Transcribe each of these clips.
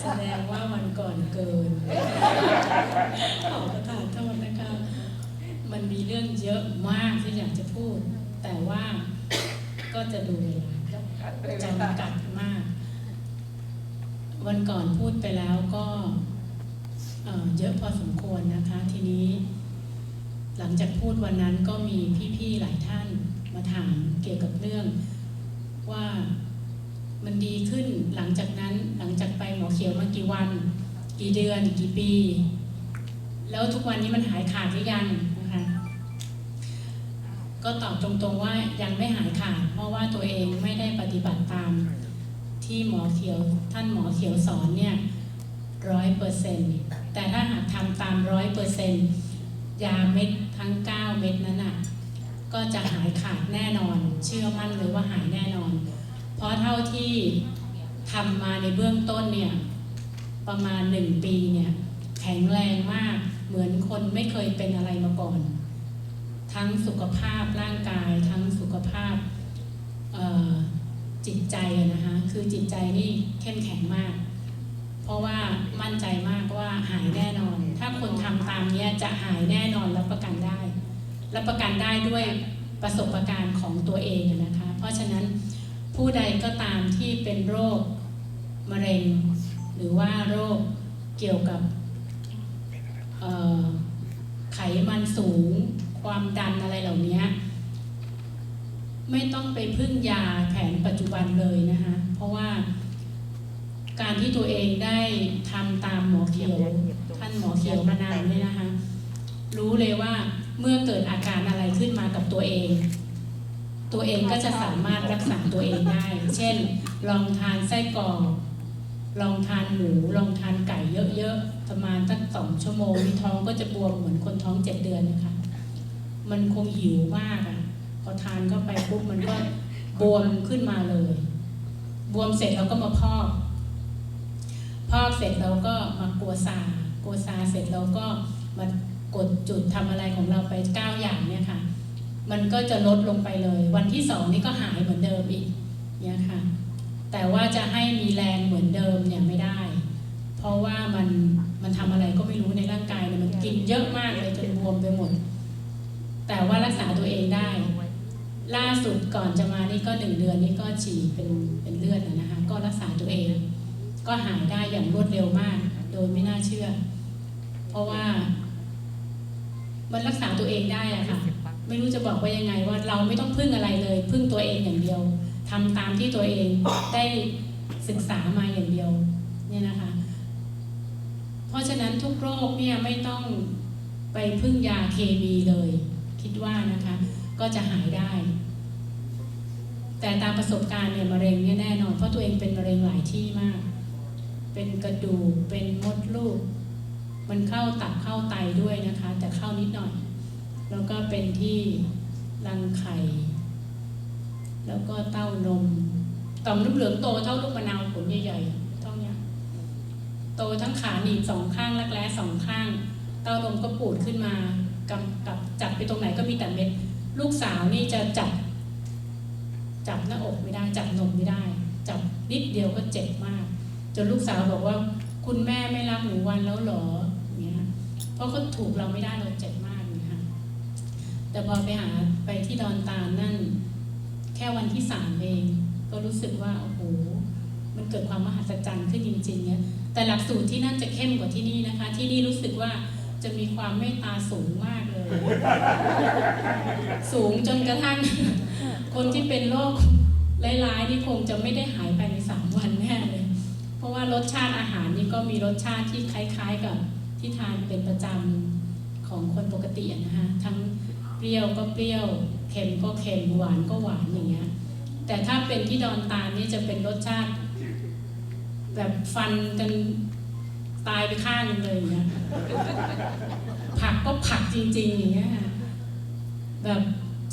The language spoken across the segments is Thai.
แสดงว่าวันก่อนเกินขอประทานโทษนะคะ มันมีเรื่องเยอะมากที่อยากจะพูด แต่ว่าก็จะดูเวลาจำกัดมาก วันก่อนพูดไปแล้วก็เอ่อเยอะพอสมควรนะคะ ทีนี้ หลังจากพูดวันนั้นก็มีพี่ๆหลายท่านมาถามเกี่ยวกับเรื่องว่า มันดีขึ้นหลังจากนั้นหลังจากไปหมอเขียวมากี่วัน กี่เดือน กี่ปี แล้วทุกวันนี้มันหายขาดหรือยังนะคะก็ตอบตรงๆว่ายังไม่หายขาดเพราะว่าตัวเองไม่ได้ปฏิบัติตาม ที่หมอเขียวท่านหมอเขียวสอนเนี่ยร้อยเปอร์เซ็นต์แต่ถ้าหากทำตามร้อยเปอร์เซ็นต์ยาเม็ดทั้ง 9 เม็ดนั้นอะก็จะหายขาดแน่นอน เชื่อมั่นเลยว่าหายแน่นอน เพราะเท่าที่ทำมาในเบื้องต้นเนี่ยประมาณหนึ่งปีเนี่ยแข็งแรงมากเหมือนคนไม่เคยเป็นอะไรมาก่อน ทั้งสุขภาพร่างกาย ทั้งสุขภาพจิตใจนะคะคือจิตใจนี่เข้มแข็งมาก เพราะว่ามั่นใจมากว่าหายแน่นอน ถ้าคนทำตามเนี้ยจะหายแน่นอนรับประกันได้ รับประกันได้ด้วยประสบการณ์ของตัวเองนะคะ เพราะฉะนั้น ผู้ใดก็ตามที่เป็นโรคมะเร็ง หรือว่าโรคเกี่ยวกับไขมันสูง ความดันอะไรเหล่านี้ไม่ต้องไปพึ่งยาแผนปัจจุบันเลยนะคะ เพราะว่าการที่ตัวเองได้ทำตามหมอเขียวท่านหมอเขียวมานานเนี่ยนะคะ รู้เลยว่าเมื่อเกิดอาการอะไรขึ้นมากับตัวเอง ตัวเองก็จะสามารถรักษาตัวเองได้ เช่น ลองทานไส้กรอกลองทานหมูลองทานไก่เยอะๆประมาณสักสองชั่วโมงมีท้องก็จะบวมเหมือนคนท้องเจ็ดเดือนนะคะ มันคงหิวมากอะ่ะพอทานเข้าไปปุ๊บมันก็บวมขึ้นมาเลย บวมเสร็จเราก็มาพอกพอกเสร็จเราก็มากัวซากัวซาเสร็จเราก็มากดจุดทำอะไรของเราไปเก้าอย่างเนี่ยค่ะ มันก็จะลดลงไปเลย วันที่สองนี่ก็หายเหมือนเดิมอีกเนี่ยค่ะ แต่ว่าจะให้มีแรงเหมือนเดิมเนี่ยไม่ได้ เพราะว่ามันมันทำอะไรก็ไม่รู้ในร่างกายเนี่ยมันกินเยอะมากเลยจนบวมไปหมด แต่ว่ารักษาตัวเองได้ ล่าสุดก่อนจะมานี่ก็หนึ่งเดือนนี่ก็ฉีดเป็นเป็นเลือดนะนะคะ ก็รักษาตัวเอง ก็หายได้อย่างรวดเร็วมาก โดยไม่น่าเชื่อ เพราะว่า มันรักษาตัวเองได้อะค่ะ ไม่รู้จะบอกว่ายังไงว่าเราไม่ต้องพึ่งอะไรเลย พึ่งตัวเองอย่างเดียวทำตามที่ตัวเองได้ศึกษามาอย่างเดียวเนี่ยนะคะ เพราะฉะนั้นทุกโรคเนี่ยไม่ต้องไปพึ่งยาเคมีเลย คิดว่านะคะ ก็จะหายได้ แต่ตามประสบการณ์เนี่ยมะเร็งเนี่ยแน่นอนเพราะตัวเองเป็นมะเร็งหลายที่มาก เป็นกระดูกเป็นมดลูก มันเข้าตับเข้าไตด้วยนะคะ แต่เข้านิดหน่อย แล้วก็เป็นที่รังไข่ แล้วก็เต้านมต่อมน้ำเหลืองโตเท่าลูกมะนาวผลใหญ่ๆเท่าเนี้ยโตทั้งขาหนีบสองข้างรักแร้สองข้าง เต้านมก็ปูดขึ้นมากำกับจับไปตรงไหนก็มีแต่เม็ด ลูกสาวนี่จะจับ จับหน้าอกไม่ได้ จับนมไม่ได้ จับนิดเดียวก็เจ็บมาก จนลูกสาวบอกว่า คุณแม่ไม่รักหนูวันแล้วหรอ เพราะเขาถูกเราไม่ได้เราเจ็บมากอย่างเงี้ยค่ะแต่พอไปหาไปที่ดอนตานั่น แค่วันที่สามเอง ก็รู้สึกว่าโอ้โหมันเกิดความมหัศจรรย์ขึ้นจริงๆเนี่ยแต่หลักสูตรที่นั่นจะเข้มกว่าที่นี่นะคะ ที่นี่รู้สึกว่าจะมีความเมตตาสูงมากเลย สูงจนกระทั่ง คนที่เป็นโรคร้ายๆนี่คงจะไม่ได้หายภายในสามวันแน่เลย เพราะว่ารสชาติอาหารนี่ก็มีรสชาติที่คล้าย ๆกับ ที่ทานเป็นประจำของคนปกตินะคะทั้งเปรี้ยวก็เปรี้ยวเค็มก็เค็มหวานก็หวานอย่างเงี้ยแต่ถ้าเป็นที่ดอนตาลนี่จะเป็นรสชาติ แบบฟันกันตายไปข้างนึงเลยอย่างเงี้ยผักก็ผักจริง ๆ อย่างเงี้ยค่ะแบบ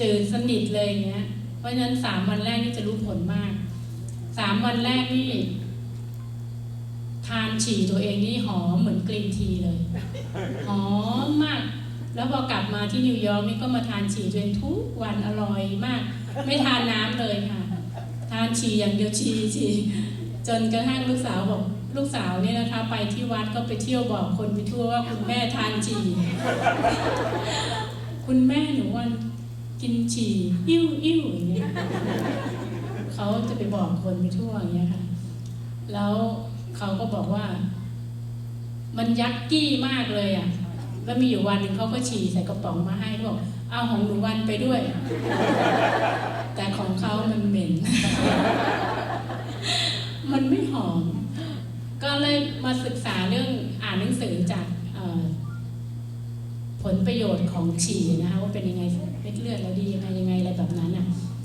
จืดสนิทเลยอย่างเงี้ยเพราะฉะนั้นสามวันแรกนี่จะรู้ผลมากสามวันแรกนี่ ทานฉี่ตัวเองนี่หอมเหมือนกรีนทีเลยหอมมาก แล้วพอกลับมาที่นิวยอร์กนี่ก็มาทานฉี่ตัวเองทุกวันอร่อยมาก ไม่ทานน้ำเลยค่ะ ทานฉี่อย่างเดียวฉี่ฉี่จนกระทั่งลูกสาวบอกลูกสาวเนี่ยนะคะ ไปที่วัดก็ไปเที่ยวบอกคนไปทั่วว่าคุณแม่ทานฉี่คุณแม่หนูวันกินฉี่อิ่วอิ่วอย่างเงี้ยเขาจะไปบอกคนไปทั่วอย่างเงี้ยค่ะ แล้ว เขาก็บอกว่า มันยักกี้มากเลยอะ แล้วมีอยู่วันหนึ่งเขาก็ฉี่ใส่กระป๋องมาให้เขาบอกเอาของหนูวันไปด้วย แต่ของเขามันเหม็น มันไม่หอม ก็เลยมาศึกษาเรื่องอ่านหนังสือจากผลประโยชน์ของฉี่นะคะว่าเป็นยังไงเม็ดเลือดเราดียังไง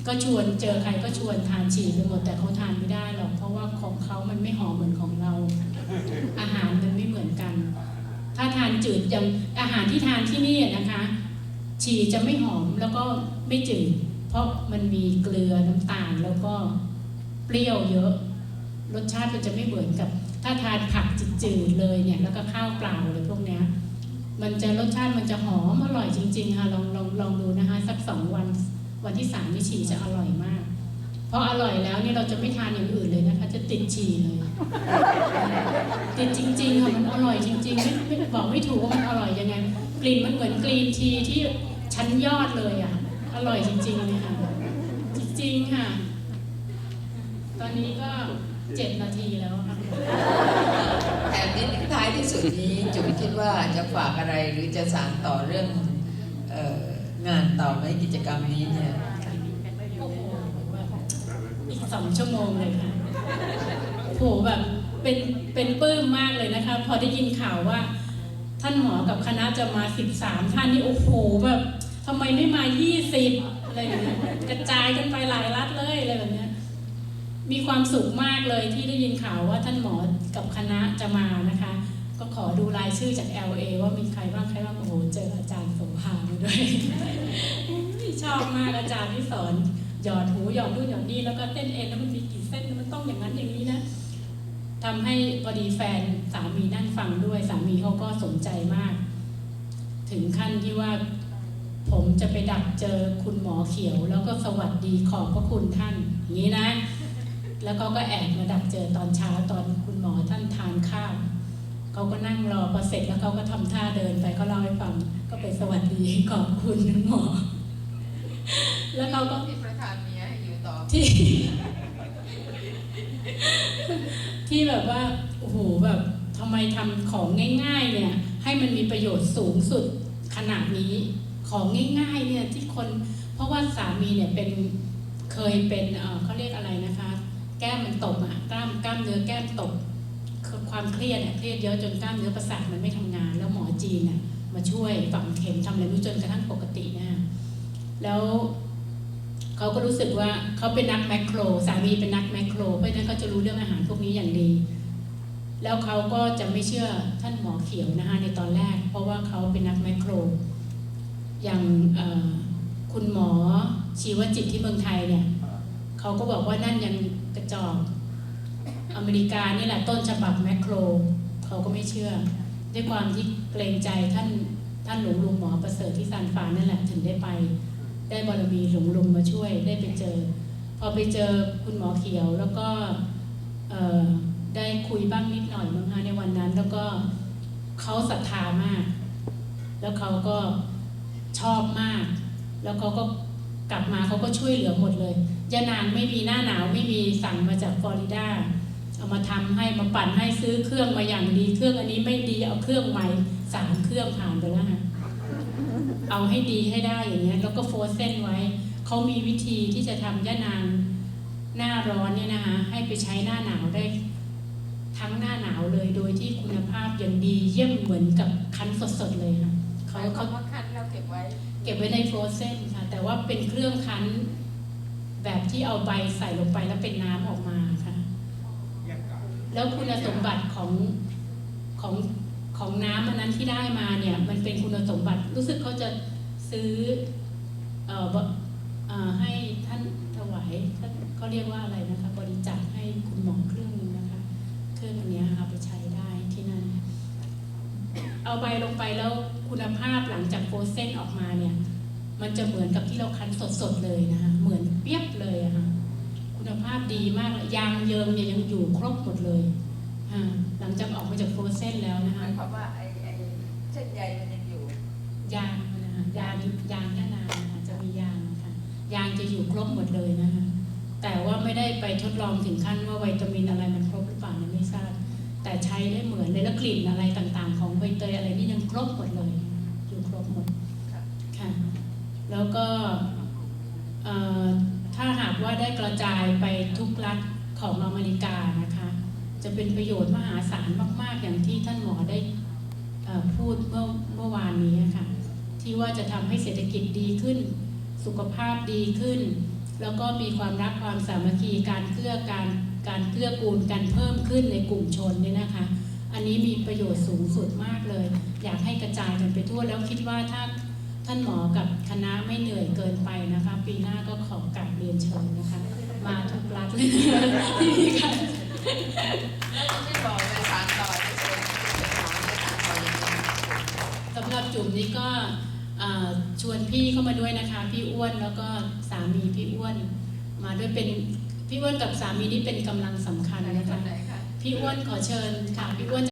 ก็ชวนเจอใครก็ชวนทานฉี่ไปหมดแต่เขาทานไม่ได้หรอกเพราะว่าของเขามันไม่หอมเหมือนของเรา อาหารมันไม่เหมือนกัน ถ้าทานจืดย่างอาหารที่ทานที่นี่นะคะ ฉี่จะไม่หอมแล้วก็ไม่จืดเพราะมันมีเกลือน้ำตาลแล้วก็เปรี้ยวเยอะ รสชาติมันจะไม่เหมือนกับ ถ้าทานผักจืดๆเลยเนี่ยแล้วก็ข้าวเปล่าเลยพวกเนี้ยมันจะรสชาติมันจะหอมอร่อยจริงๆค่ะลองลองลองดูนะคะ สักสองวัน วันที่สามนี่ฉี่จะอร่อยมากเพราะอร่อยแล้วนี่เราจะไม่ทานอย่างอื่นเลยนะคะ จะติดฉี่เลยติดจริงๆค่ะมันอร่อยจริง ๆ ไม่ไม่บอกไม่ถูกว่ามันอร่อยยังไงกลิ่นมันเหมือนกรีนทีที่ชั้นยอดเลยอะอร่อยจริงๆเลยค่ะจริงๆค่ะ ตอนนี้ก็เจ็ดนาทีแล้วค่ะแถมนิดท้ายที่สุดนี้จุ๋มคิดว่าจะฝากอะไรหรือจะสานต่อเรื่อง งานต่อไหมกิจกรรมนี้เนี่ยอีกสองชั่วโมงเลยค่ะโอ้โหแบบเป็นเป็นปลื้มมากเลยนะคะ พอได้ยินข่าวว่า ท่านหมอกับคณะจะมาสิบสามท่านนี่โอ้โหแบบทำไมไม่มายี่สิบอะไรอย่างเงี้ยกระจายกันไปหลายรัฐเลยอะไรแบบเนี้ยมีความสุขมากเลยที่ได้ยินข่าวว่าท่านหมอกับคณะจะมานะคะ ก็ขอดูรายชื่อจาก LA ว่ามีใครบ้างใครบ้างโอ้โหเจออาจารย์โสภามาด้วย ชอบมากอาจารย์ที่สอนหยอดหูหยอดนู่นหยอดนี่แล้วก็เต้นเองแล้วมันมีกี่เส้นมันต้องอย่างนั้นอย่างนี้นะทำให้พอดีแฟนสามีนั่งฟังด้วยสามีเขาก็สนใจมาก ถึงขั้นที่ว่าผมจะไปดักเจอคุณหมอเขียว แล้วก็สวัสดีขอบพระคุณท่านอย่างนี้นะ แล้วเขาก็แอบมาดักเจอตอนเช้าตอนคุณหมอท่านทานข้าว เขาก็นั่งรอพอเสร็จแล้วเขาก็ทำท่าเดินไปเขาเล่าให้ฟังก็ไปสวัสดีขอบคุณคุณหมอ แล้วเขาก็ที่ประธานเมียให้อยู่ต่อที่ ที่แบบว่าโอ้โหแบบทำไมทำของง่าย ๆ เนี่ย ให้มันมีประโยชน์สูงสุดขนาดนี้ของง่ายๆเนี่ยที่คน เพราะว่าสามีเนี่ยเป็นเคยเป็นเอ่อเขาเรียกอะไรนะคะ แก้มมันตกอะกล้ามกล้ามเนื้อแก้มตก ความเครียดเนี่ยเครียดเยอะจนกล้ามเนื้อประสาทมันไม่ทำงาน แล้วหมอจีนเนี่ยมาช่วยฝังเข็มทำอะไรรู้จนกระทั่งปกตินะแล้วเขาก็รู้สึกว่าเขาเป็นนักแมคโคร สามีเป็นนักแมคโคร เพราะฉะนั้นเขาจะรู้เรื่องอาหารพวกนี้อย่างดี แล้วเขาก็จะไม่เชื่อท่านหมอเขียวนะคะในตอนแรก เพราะว่าเขาเป็นนักแมคโคร อย่างคุณหมอชีวจิตที่เมืองไทยเนี่ยเขาก็บอกว่านั่นยังกระจอ เมริกานี่แหละต้นฉบับแมคโคร เขาก็ไม่เชื่อ ด้วยความที่เกรงใจท่านท่านหลวงลุงหมอประเสริฐที่ซานฟานนั่นแหละถึงได้ไป ได้บารมีหลวงลุงมาช่วยได้ไปเจอ พอไปเจอคุณหมอเขียวแล้วก็ได้คุยบ้างนิดหน่อยมั้งคะในวันนั้น แล้วก็เขาศรัทธามาก แล้วเขาก็ชอบมาก แล้วเขาก็กลับมาเขาก็ช่วยเหลือหมดเลยยานางไม่มีหน้าหนาวไม่มีสั่งมาจากฟลอริดา เอามาทำให้มาปั่นให้ซื้อเครื่องมาอย่างดีเครื่องอันนี้ไม่ดีเอาเครื่องใหม่สามเครื่องผ่านไปแล้วค่ะเอาให้ดีให้ได้อย่างเงี้ยแล้วก็โฟร์เส้นไว้เขามีวิธีที่จะทำย่านางหน้าร้อนเนี่ยนะคะให้ไปใช้หน้าหนาวได้ทั้งหน้าหนาวเลยโดยที่คุณภาพยังดีเยี่ยมเหมือนกับคั้นสดๆเลยค่ะเขาเขาเขาคำว่าคันเราเก็บไว้ เก็บไว้ในโฟรเซนค่ะแต่ว่าเป็นเครื่องคั้นแบบที่เอาใบใส่ลงไปแล้วเป็นน้ำออกมาค่ะ แล้วคุณสมบัติของของของน้ำอันนั้นที่ได้มาเนี่ยมันเป็นคุณสมบัติรู้สึกเขาจะซื้อเอ่อเออให้ท่านถวายท่านเขาเรียกว่าอะไรนะคะ บริจาคให้คุณหมอเครื่องนึงนะคะ เครื่องอันเนี้ยเอาไปใช้ได้ที่นั่น เอาใบลงไปแล้วคุณภาพหลังจากโฟรเซนออกมาเนี่ย มันจะเหมือนกับที่เราคั้นสดๆเลยนะคะเหมือนเปียบเลยอะค่ะ คุณคุณภาพดีมากเลยยางเยิมเนี่ยยังอยู่ครบหมดเลยอ่าหลังจากออกมาจากโฟรเซนแล้วนะหคะมายความว่าไอ้ไอ้เส้นใยมันยังอยู่ ยางนะคะยางยางแค่นานนะคะจะมียางนะคะยางจะอยู่ครบหมดเลยนะคะแต่ว่าไม่ได้ไปทดลองถึงขั้นว่าวิตามินอะไรมันครบหรือเปล่าเนี่ยไม่ทราบ แต่ใช้ได้เหมือนเลยแล้วกลิ่นอะไรต่างๆ ของใบเตยอะไรนี่ยังครบหมดเลย อยู่ครบหมดค่ะค่ะแล้วก็เอ่อ ถ้าหากว่าได้กระจายไปทุกรัฐของอเมริกานะคะ จะเป็นประโยชน์มหาศาลมาก ๆ อย่างที่ท่านหมอได้พูดเมื่อเมื่อวานนี้ค่ะที่ว่าจะทำให้เศรษฐกิจดีขึ้น สุขภาพดีขึ้น แล้วก็มีความรักความสามัคคีการเกื้อการการเกื้อกูลกันเพิ่มขึ้นในกลุ่มชนเนี่ยนะคะ อันนี้มีประโยชน์สูงสุดมากเลย อยากให้กระจายกันไปทั่วแล้วคิดว่าถ้าท่านหมอกับคณะไม่เหนื่อยเกินไปนะคะ ปีหน้าก็ขอกราบ รียนเชิญนะคะ มาทุกรัฐเลยที่มีการแล้วจะไม่บอกเลยสารต่อในส่วนที่เป็นหมอในสารต่อยังไงสำหรับจุ่มนี้ก็เอ่อชวนพี่เข้ามาด้วยนะคะ พี่อ้วนแล้วก็สามีพี่อ้วน มาด้วยเป็นพี่อ้วนกับสามีนี่เป็นกำลังสำคัญไหนนะคคะนไหนคะ พี่อ้วนขอเชิญค่ะพี่อ้วน